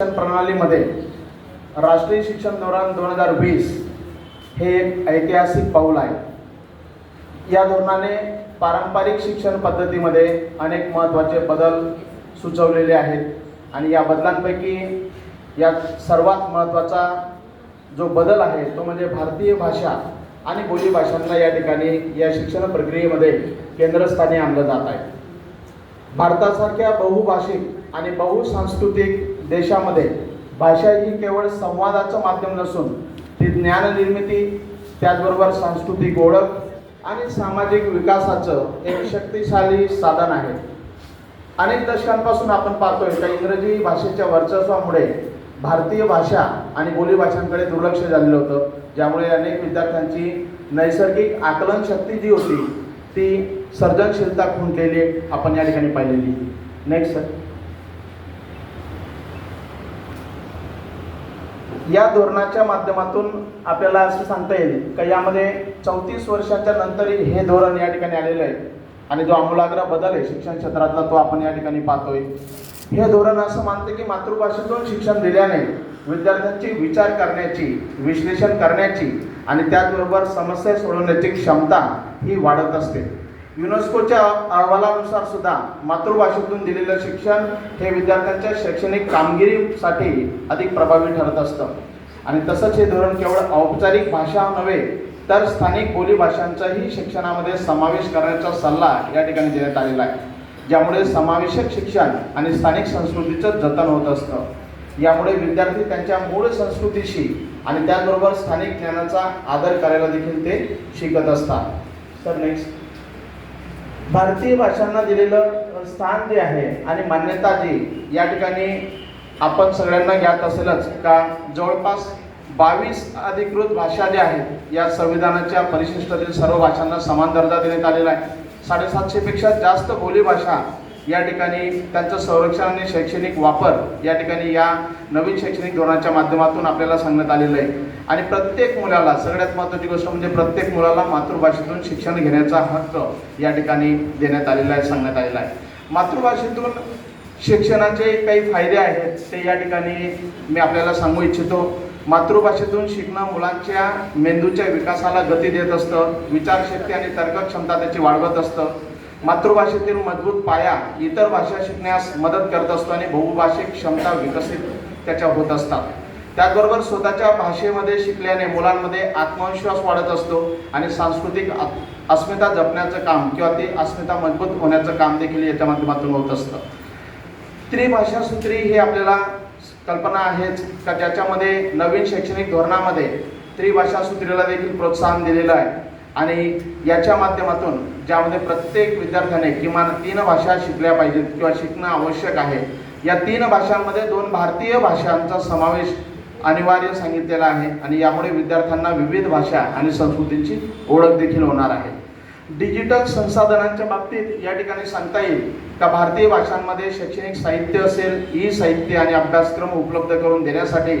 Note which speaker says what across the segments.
Speaker 1: शिक्षण प्रणालीमध्ये राष्ट्रीय शिक्षण धोरण दोन हजार वीस हे एक ऐतिहासिक पाऊल आहे. या धोरणाने पारंपरिक शिक्षण पद्धतीमध्ये अनेक महत्त्वाचे बदल सुचवलेले आहेत आणि या बदलांपैकी यात सर्वात महत्त्वाचा जो बदल आहे तो म्हणजे भारतीय भाषा आणि बोलीभाषांना या ठिकाणी या शिक्षण प्रक्रियेमध्ये केंद्रस्थानी आणलं जात आहे. भारतासारख्या बहुभाषिक आणि बहुसांस्कृतिक देशामध्ये भाषा ही केवळ संवादाचं माध्यम नसून ती ज्ञाननिर्मिती त्याचबरोबर सांस्कृतिक ओळख आणि सामाजिक विकासाचं एक शक्तिशाली साधन आहे. अनेक दशकांपासून आपण पाहतोय का इंग्रजी भाषेच्या वर्चस्वामुळे भारतीय भाषा आणि बोलीभाषांकडे दुर्लक्ष झालेलं होतं ज्यामुळे अनेक विद्यार्थ्यांची नैसर्गिक आकलन शक्ती जी होती ती सर्जनशीलता खुंटलेली आपण या ठिकाणी पाहिलेली. नेक्स्ट सर या धोरणाच्या माध्यमातून आपल्याला असं सांगता येईल का यामध्ये चौतीस वर्षाच्या नंतरही हे धोरण या ठिकाणी आलेलं आहे. आणि जो आमूलाग्र बदल आहे शिक्षण क्षेत्रातला तो आपण या ठिकाणी पाहतोय. हे धोरण असं मानतं की मातृभाषेतून शिक्षण दिल्याने विद्यार्थ्यांची विचार करण्याची विश्लेषण करण्याची आणि त्याचबरोबर समस्या सोडवण्याची क्षमता ही वाढत असते. युनेस्कोच्या अहवालानुसार सुद्धा मातृभाषेतून दिलेलं शिक्षण हे विद्यार्थ्यांच्या शैक्षणिक कामगिरीसाठी अधिक प्रभावी ठरत असतं. आणि तसंच हे धोरण केवळ औपचारिक भाषा नव्हे तर स्थानिक बोलीभाषांचाही शिक्षणामध्ये समावेश करण्याचा सल्ला या ठिकाणी देण्यात आलेला आहे. ज्यामुळे समावेशक शिक्षण आणि स्थानिक संस्कृतीचं जतन होत असतं. यामुळे विद्यार्थी त्यांच्या मूळ संस्कृतीशी आणि त्याचबरोबर स्थानिक ज्ञानाचा आदर करायला देखील ते शिकत असतात. सर नेक्स्ट भारतीय भाषांना दिलेलं स्थान जे आहे आणि मान्यता जी या ठिकाणी आपण सगळ्यांना ज्ञात असेलच का जवळपास बावीस अधिकृत भाषा ज्या आहेत या संविधानाच्या परिशिष्टातील सर्व भाषांना समान दर्जा देण्यात आलेला आहे. साडेसातशेपेक्षा जास्त बोलीभाषा या ठिकाणी त्यांचं संरक्षण आणि शैक्षणिक वापर या ठिकाणी या नवीन शैक्षणिक धोरणाच्या माध्यमातून आपल्याला सांगण्यात आलेलं आहे. आणि प्रत्येक मुलाला सगळ्यात महत्त्वाची गोष्ट म्हणजे प्रत्येक मुलाला मातृभाषेतून शिक्षण घेण्याचा हक्क या ठिकाणी देण्यात आलेला आहे सांगण्यात आलेला आहे. मातृभाषेतून शिक्षणाचे काही फायदे आहेत ते या ठिकाणी मी आपल्याला सांगू इच्छितो. मातृभाषेतून शिकणं मुलांच्या मेंदूच्या विकासाला गती देत असतं विचारशक्ती आणि तर्कक्षमता त्याची वाढवत असतं. मातृभाषेतील मजबूत पाया इतर भाषा शिकण्यास मदत करत असतो आणि बहुभाषिक क्षमता विकसित त्याच्या होत असतात. त्याचबरोबर स्वतःच्या भाषेमध्ये शिकल्याने मुलांमध्ये आत्मविश्वास वाढत असतो आणि सांस्कृतिक अस्मिता जपण्याचं काम किंवा ती अस्मिता मजबूत होण्याचं काम देखील याच्या माध्यमातून होत असतं. त्रिभाषा सूत्री हे आपल्याला कल्पना आहेच का ज्याच्यामध्ये नवीन शैक्षणिक धोरणामध्ये त्रिभाषा सूत्रीला देखील प्रोत्साहन दिलेलं आहे. आणि याच्या माध्यमातून ज्यामध्ये प्रत्येक विद्यार्थ्याने किमान तीन भाषा शिकल्या पाहिजेत किंवा शिकणं आवश्यक आहे या तीन भाषांमध्ये दोन भारतीय भाषांचा समावेश अनिवार्य सांगितलेला आहे आणि यामुळे विद्यार्थ्यांना विविध भाषा आणि संस्कृतींची ओळख देखील होणार आहे. डिजिटल संसाधनांच्या बाबतीत या ठिकाणी सांगता येईल का भारतीय भाषांमध्ये शैक्षणिक साहित्य असेल ई साहित्य आणि अभ्यासक्रम उपलब्ध करून देण्यासाठी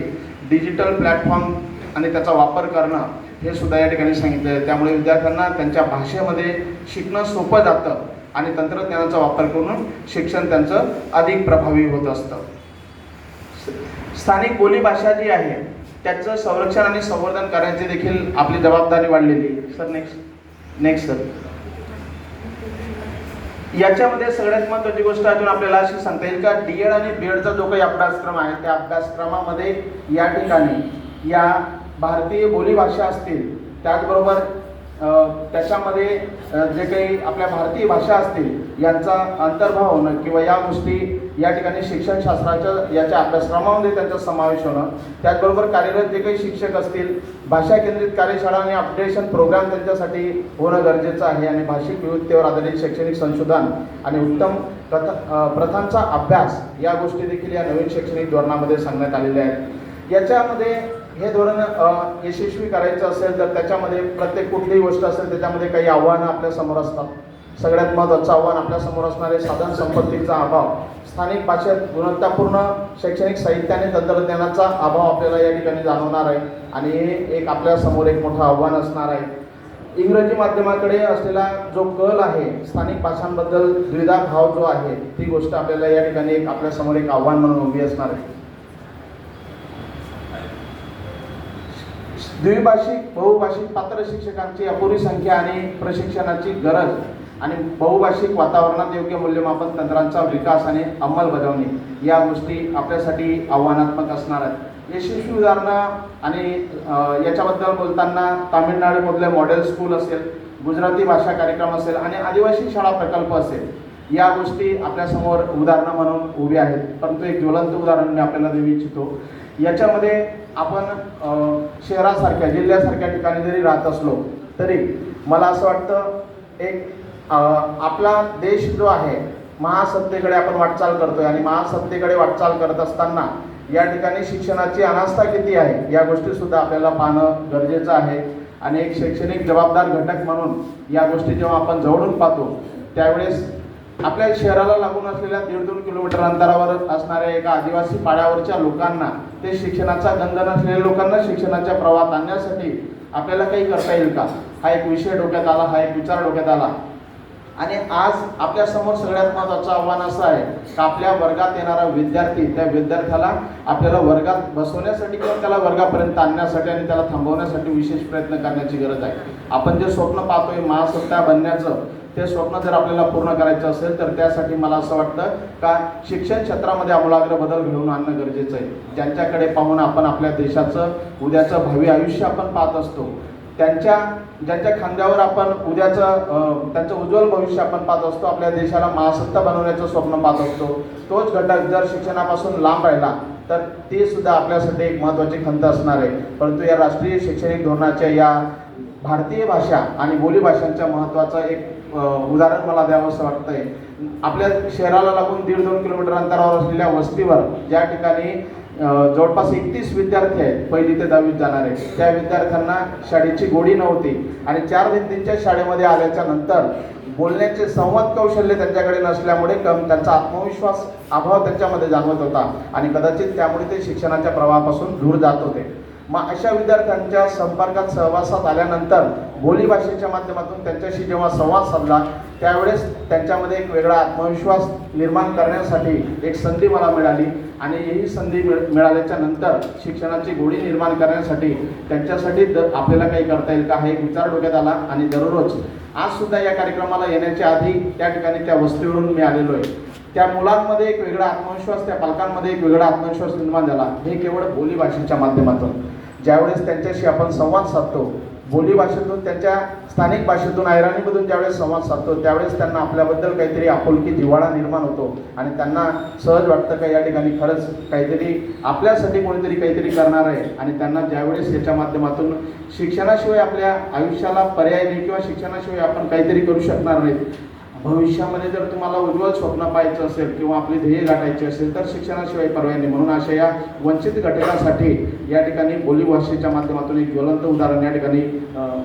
Speaker 1: डिजिटल प्लॅटफॉर्म आणि त्याचा वापर करणं हे सुद्धा या ठिकाणी सांगितलं आहे. त्यामुळे विद्यार्थ्यांना त्यांच्या भाषेमध्ये शिकणं सोपं जातं आणि तंत्रज्ञानाचा वापर करून शिक्षण त्यांचं अधिक प्रभावी होत असतं. स्थानिक बोलीभाषा जी आहे त्याचं संरक्षण आणि संवर्धन करण्याची देखील आपली जबाबदारी वाढलेली आहे. सर नेक्स्ट नेक्स्ट सर याच्यामध्ये सगळ्यात महत्त्वाची गोष्ट अजून आपल्याला अशी सांगता येईल का? डी एड आणि बी एडचा जो काही अभ्यासक्रम आहे त्या अभ्यासक्रमामध्ये या ठिकाणी या भारतीय बोलीभाषा असतील त्याचबरोबर त्याच्यामध्ये जे काही आपल्या भारतीय भाषा असतील यांचा अंतर्भाव होणं किंवा या गोष्टी या ठिकाणी शिक्षणशास्त्राच्या याच्या अभ्यासक्रमामध्ये त्यांचा समावेश होणं त्याचबरोबर कार्यरत जे काही शिक्षक असतील भाषा केंद्रित कार्यशाळा आणि अपडेशन प्रोग्राम त्यांच्यासाठी होणं गरजेचं आहे आणि भाषिक विविधतेवर आधारित शैक्षणिक संशोधन आणि उत्तम प्रथा प्रथांचा अभ्यास या गोष्टी देखील या नवीन शैक्षणिक धोरणामध्ये सांगण्यात आलेल्या आहेत. याच्यामध्ये हे धोरण यशस्वी करायचं असेल तर त्याच्यामध्ये प्रत्येक कुठलीही गोष्ट असेल त्याच्यामध्ये काही आव्हानं आपल्यासमोर असतात. सगळ्यात महत्त्वाचं आव्हान आपल्यासमोर असणारे साधन संपत्तीचा अभाव. स्थानिक भाषेत गुणवत्तापूर्ण शैक्षणिक साहित्य आणि तंत्रज्ञानाचा अभाव आपल्याला या ठिकाणी जाणवणार आहे आणि हे एक आपल्यासमोर एक मोठं आव्हान असणार आहे. इंग्रजी माध्यमाकडे असलेला जो कल आहे स्थानिक भाषांबद्दल द्विधा भाव जो आहे ती गोष्ट आपल्याला या ठिकाणी एक आपल्यासमोर एक आव्हान म्हणून उभी असणार आहे. द्विभाषिक बहुभाषिक पात्र शिक्षकांची अपुरी संख्या आणि प्रशिक्षणाची गरज आणि बहुभाषिक वातावरणात योग्य मूल्यमापन तंत्रांचा विकास आणि अंमलबजावणी या गोष्टी आपल्यासाठी आव्हानात्मक असणार आहेत. यशस्वी उदाहरणं आणि याच्याबद्दल बोलताना तामिळनाडूमधले मॉडेल स्कूल असेल गुजराती भाषा कार्यक्रम असेल आणि आदिवासी शाळा प्रकल्प असेल या गोष्टी आपल्यासमोर उदाहरणं म्हणून उभी आहेत परंतु एक ज्वलंत उदाहरण मी आपल्याला देऊ इच्छितो. याच्यामध्ये आपण शहरासारख्या जिल्ह्यासारख्या ठिकाणी जरी राहत असलो तरी मला असं वाटतं एक आपला देश जो आहे महासत्तेकडे आपण वाटचाल करतोय आणि महासत्तेकडे वाटचाल करत असताना या ठिकाणी शिक्षणाची अनास्था किती आहे या गोष्टीसुद्धा आपल्याला पाहणं गरजेचं आहे. आणि एक शैक्षणिक जबाबदार घटक म्हणून या गोष्टी जेव्हा आपण जवळून पाहतो त्यावेळेस आपल्या शहराला लागून असलेल्या दीड दोन किलोमीटर अंतरावर असणाऱ्या एका आदिवासी पाड्यावरच्या लोकांना ते शिक्षणाचा गंध नसलेल्या लोकांना शिक्षणाच्या प्रवाहात आणण्यासाठी आपल्याला काही करता येईल का? हा एक विषय डोक्यात आला हा एक विचार डोक्यात आला. आणि आज आपल्यासमोर सगळ्यात महत्त्वाचं आव्हान असं आहे की आपल्या वर्गात येणारा विद्यार्थी त्या विद्यार्थ्याला आपल्याला वर्गात बसवण्यासाठी किंवा त्याला वर्गापर्यंत आणण्यासाठी आणि त्याला थांबवण्यासाठी विशेष प्रयत्न करण्याची गरज आहे. आपण जे स्वप्न पाहतोय महासत्ता बनण्याचं ते स्वप्न जर आपल्याला पूर्ण करायचं असेल तर त्यासाठी मला असं वाटतं का शिक्षण क्षेत्रामध्ये आमूलाग्र बदल घडवून आणणं गरजेचं आहे. ज्यांच्याकडे पाहून आपण आपल्या देशाचं उद्याचं भावी आयुष्य आपण पाहत असतो त्यांच्या ज्यांच्या खांद्यावर आपण उद्याचं त्यांचं उज्ज्वल भविष्य आपण पाहत असतो आपल्या देशाला महासत्ता बनवण्याचं स्वप्न पाहत असतो तोच घटक जर शिक्षणापासून लांब राहिला तर ते सुद्धा आपल्यासाठी एक महत्त्वाची खंत असणार आहे. परंतु या राष्ट्रीय शैक्षणिक धोरणाच्या या भारतीय भाषा आणि बोलीभाषांच्या महत्त्वाचं एक उदाहरण मला द्यावंसं वाटतंय. आपल्या शहराला लागून दीड दोन किलोमीटर अंतरावर असलेल्या वस्तीवर ज्या ठिकाणी जवळपास एकतीस विद्यार्थी आहेत पहिली ते दहावीत जाणारे त्या विद्यार्थ्यांना शाळेची गोडी नव्हती. आणि चार भिंतींच्या शाळेमध्ये आल्याच्यानंतर बोलण्याचे संवाद कौशल्य त्यांच्याकडे नसल्यामुळे कम त्यांचा आत्मविश्वास अभाव त्यांच्यामध्ये जाणवत होता. आणि कदाचित त्यामुळे ते शिक्षणाच्या प्रवाहापासून दूर जात होते. मग अशा विद्यार्थ्यांच्या संपर्कात सहवासात आल्यानंतर बोलीभाषेच्या माध्यमातून त्यांच्याशी जेव्हा संवाद साधला त्यावेळेस त्यांच्यामध्ये एक वेगळा आत्मविश्वास निर्माण करण्यासाठी एक संधी मला मिळाली. आणि ही संधी मिळाल्याच्या नंतर शिक्षणाची गोडी निर्माण करण्यासाठी त्यांच्यासाठी द आपल्याला काही करता येईल का हा एक विचार डोक्यात आला आणि दररोज आज सुद्धा या कार्यक्रमाला येण्याच्या आधी त्या ठिकाणी त्या वस्तीवरून मी आलेलो आहे. त्या मुलांमध्ये एक वेगळा आत्मविश्वास त्या पालकांमध्ये एक वेगळा आत्मविश्वास निर्माण झाला. हे केवळ बोलीभाषेच्या माध्यमातून. ज्यावेळेस त्यांच्याशी आपण संवाद साधतो बोलीभाषेतून त्यांच्या स्थानिक भाषेतून ऐराणीमधून ज्यावेळेस संवाद साधतो त्यावेळेस त्यांना आपल्याबद्दल काहीतरी आपुलकी जिव्हाळा निर्माण होतो. आणि त्यांना सहज वाटतं का या ठिकाणी खरंच काहीतरी आपल्यासाठी कोणीतरी काहीतरी करणार आहे. आणि त्यांना ज्यावेळेस याच्या माध्यमातून शिक्षणाशिवाय आपल्या आयुष्याला पर्याय नाही किंवा शिक्षणाशिवाय आपण काहीतरी करू शकणार नाहीत भविष्यामध्ये जर तुम्हाला उज्ज्वल स्वप्न पाहायचं असेल किंवा आपली ध्येय गाठायची असेल तर शिक्षणाशिवाय पर्याय नाही. म्हणून अशा या वंचित घटकासाठी या ठिकाणी बोलीभाषेच्या माध्यमातून एक ज्वलंत उदाहरण या ठिकाणी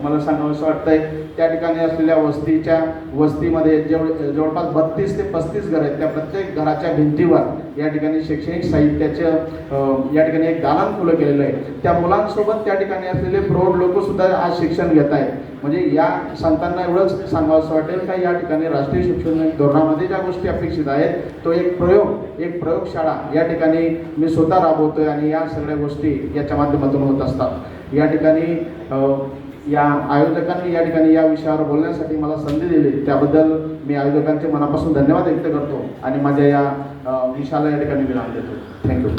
Speaker 1: मला सांगावं असं वाटतंय. त्या ठिकाणी असलेल्या वस्तीच्या वस्तीमध्ये जेव जवळपास बत्तीस ते पस्तीस घर आहेत. त्या प्रत्येक घराच्या भिंतीवर या ठिकाणी शैक्षणिक साहित्याचं या ठिकाणी एक दालन खुलं केलेलं आहे. त्या मुलांसोबत त्या ठिकाणी असलेले प्रौढ लोकसुद्धा आज शिक्षण घेत आहेत. म्हणजे या संतांना एवढंच सांगावं वाटेल का या ठिकाणी राष्ट्रीय शिक्षण धोरणामध्ये ज्या गोष्टी अपेक्षित आहेत तो एक प्रयोग एक प्रयोगशाळा या ठिकाणी मी स्वतः राबवतोय आणि या सगळ्या गोष्टी याच्या माध्यमातून होत असतात. या ठिकाणी या आयोजकांनी या ठिकाणी या विषयावर बोलण्यासाठी मला संधी दिली. त्याबद्दल मी आयोजकांचे मनापासून धन्यवाद व्यक्त करतो आणि माझ्या या विषयाला या ठिकाणी विराम देतो. थँक्यू.